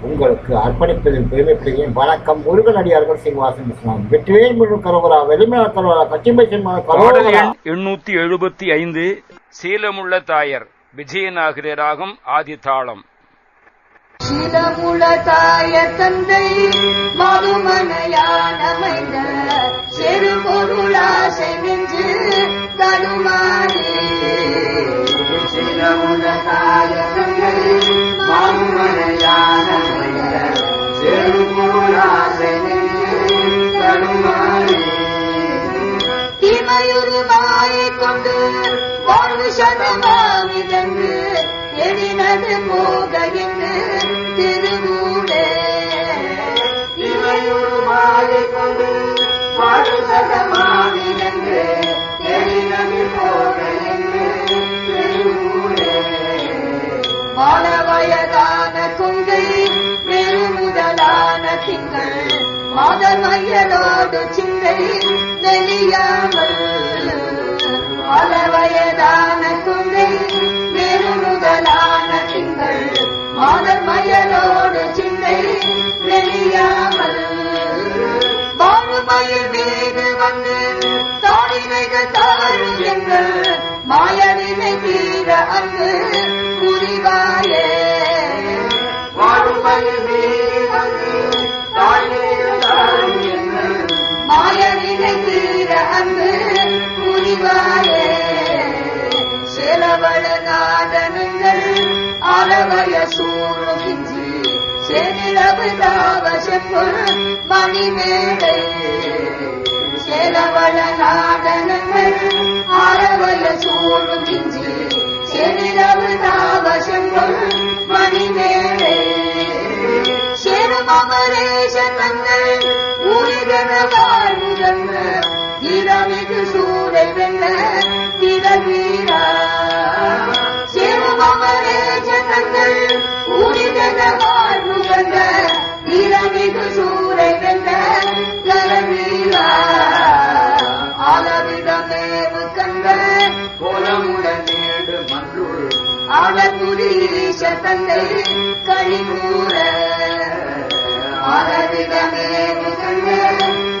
உங்களுக்கு அர்ப்பணிப்பதில் பெருமைப்படுகிறேன். வணக்கம் முருகன் அடியார்கள் சீனிவாசன் இஸ்லாம் வெற்றிவேல் முழு கரோகரா வெளிமல கரோகரா கச்சிம்பை எண்ணூத்தி எழுபத்தி ஐந்து சீலமுள்ள தாயர் விஜயநாகிர ராகம் ஆதி தாளம் சிலமுள தாய தந்தை மறுமனையானமைந்த செரு பொருளாசை நெஞ்சு தருமாறி. சிலமுள தாய தந்தை மறுமனையானமைந்த எழினது போக என்று திருவூடே தீமையுருமாயை கொண்டு போக என்று திருவூடே மாணவயதான கொங்கை பெருமுதலான திங்கள் மாதமையலோடு சிந்தை நெளியாமல் அங்கு புரிவாயே. மாயவினை தீர அங்கு புரிவாயே. செலவள நாதனங்கள் அறவய சூழுகின்றி செனிலவு தாவ செப்பொரு மணிமேடை. செலவள நாடனங்கள் அறவய சூழுகின்றி செனிலவு தாவ செப்பொரு மணிமேடை சேரும் அமரேஷ தங்கள் இரமிகு சூரை வெல்ல திரவீரா சேரும் அமரேஷ தங்கள் ஊரிகன இரமிகு சூரை வெல்ல திரவீரா அளவிடமேவு கண்ட கோலமுடன் மன்றுள் ஆடபுரீஷ கழிகூற ஆடவிடமேவு கண்ட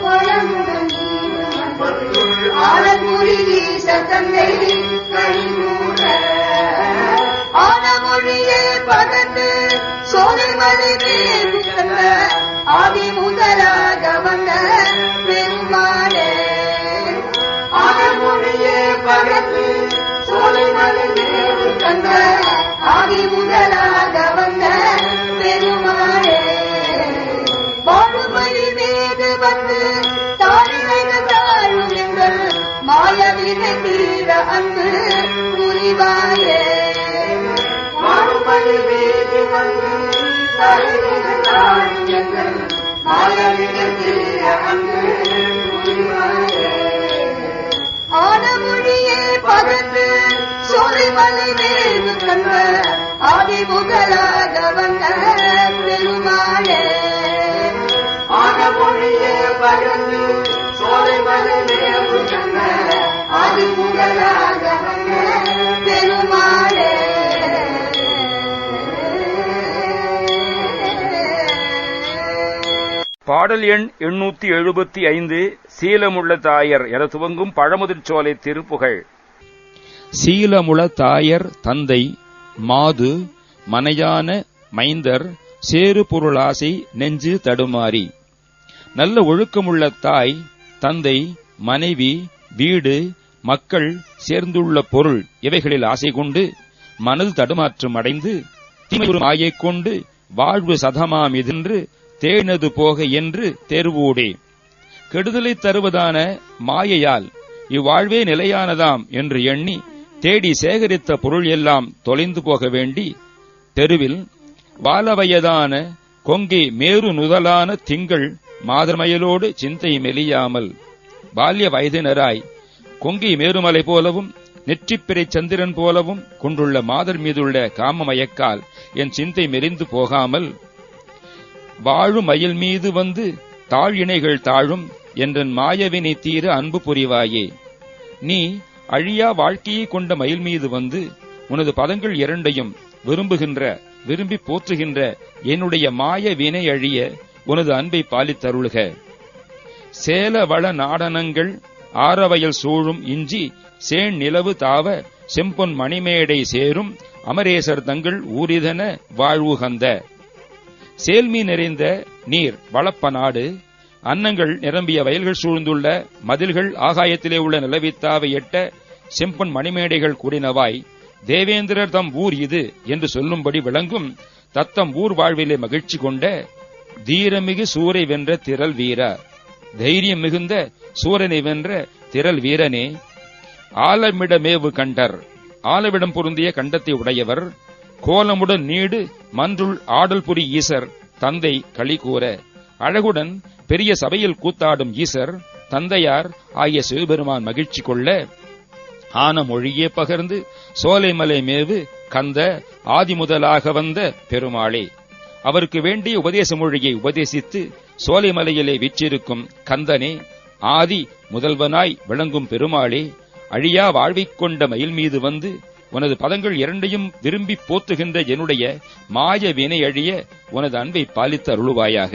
கோலமுடன் கழிகூற. ஆனமொழியே பதந்து சோலைமலை மேவு ஆதி முதலா மாயவினை தீர அன்பு புரிவாயே. வாழ்மொழி மீது வந்து தாழினைகள் எங்கள் அன்பு ஆனமொழியே சோலைமலை கண்ட வந்த பெருமாளே. ஆனமொழியே சோலைமலை கண்ட பாடல் எண் எண்ணூத்தி எழுபத்தி ஐந்து சீலமுள்ள தாயர் என துவங்கும் பழமுதிர்ச்சோலை திருப்புகழ் சீலமுள தாயர் தந்தை மாது மனையான மைந்தர் சேறு பொருளாசை நெஞ்சு தடுமாறி. நல்ல ஒழுக்கமுள்ள தாய் தந்தை மனைவி வீடு மக்கள் சேர்ந்துள்ள பொருள் இவைகளில் ஆசை கொண்டு மனது தடுமாற்றம் அடைந்து தீமையுறும் கொண்டு வாழ்வு சதமாமிதென்று தேனது போக என்று தேர்வோடே. கெடுதலை தருவதான மாயையால் இவ்வாழ்வே நிலையானதாம் என்று எண்ணி தேடி சேகரித்த பொருள் எல்லாம் தொலைந்து போக வேண்டி தெருவில் வாலவயதான கொங்கை மேரு நுதலான திங்கள் மாதர்மயலோடு சிந்தை மெலியாமல் பால்ய வயதினராய் கொங்கை மேருமலை போலவும் நெற்றிப்பிறை சந்திரன் போலவும் கொண்டுள்ள மாதர் மீதுள்ள காமமயக்கால் என் சிந்தை மெலிந்து போகாமல் வாழும் மயில் மீது வந்து தாழ் இணைகள் தாழும் என்றன் மாயவினை தீர அன்பு புரிவாயே. நீ அழியா வாழ்க்கையை கொண்ட மயில் மீது வந்து உனது பதங்கள் இரண்டையும் விரும்புகின்ற விரும்பி போற்றுகின்ற என்னுடைய மாய வினை அழிய உனது அன்பை பாலித்தருளுக சேல வள நாடனங்கள் ஆரவயல் சூழும் இஞ்சி சேண் நிலவு தாவ செம்பொன் மணிமேடை சேரும் அமரேசர் தங்கள் ஊரிதன வாழ்வுகந்த சேல்மி நிறைந்த நீர் வளப்ப நாடு அன்னங்கள் நிரம்பிய வயல்கள் சூழ்ந்துள்ள மதில்கள் ஆகாயத்திலே உள்ள நிலவித்தாவை எட்ட செம்பன் மணிமேடைகள் கூடினவாய் தேவேந்திரர் தம் ஊர் இது என்று சொல்லும்படி விளங்கும் தத்தம் ஊர் வாழ்விலே மகிழ்ச்சி கொண்ட தீரமிகு சூரை வென்ற திரள் வீரா தைரியம் மிகுந்த சூரனை வென்ற திரள் வீரனே. ஆலமிடமேவு கண்டர். ஆலவிடம் பொருந்திய கண்டத்தை உடையவர். கோலமுடன் நீடு மன்றுள் ஆடல் புரி ஈசர் தந்தை களி கூற. அழகுடன் பெரிய சபையில் கூத்தாடும் ஈசர் தந்தையார் ஆகிய சிவபெருமான் மகிழ்ச்சி கொள்ள. ஆன மொழியே பகர்ந்து சோலைமலை மேவு கந்த ஆதி முதலாக வந்த பெருமாளே. அவருக்கு வேண்டிய உபதேச மொழியை உபதேசித்து சோலைமலையிலே விற்றிருக்கும் கந்தனே ஆதி முதல்வனாய் விளங்கும் பெருமாளே அழியா வாழ்வைக் கொண்ட மயில் மீது வந்து உனது பதங்கள் இரண்டையும் விரும்பி போத்துகின்ற என்னுடைய மாய வினை அழிய உனது அன்பை பாலித்து அருளுவாயாக.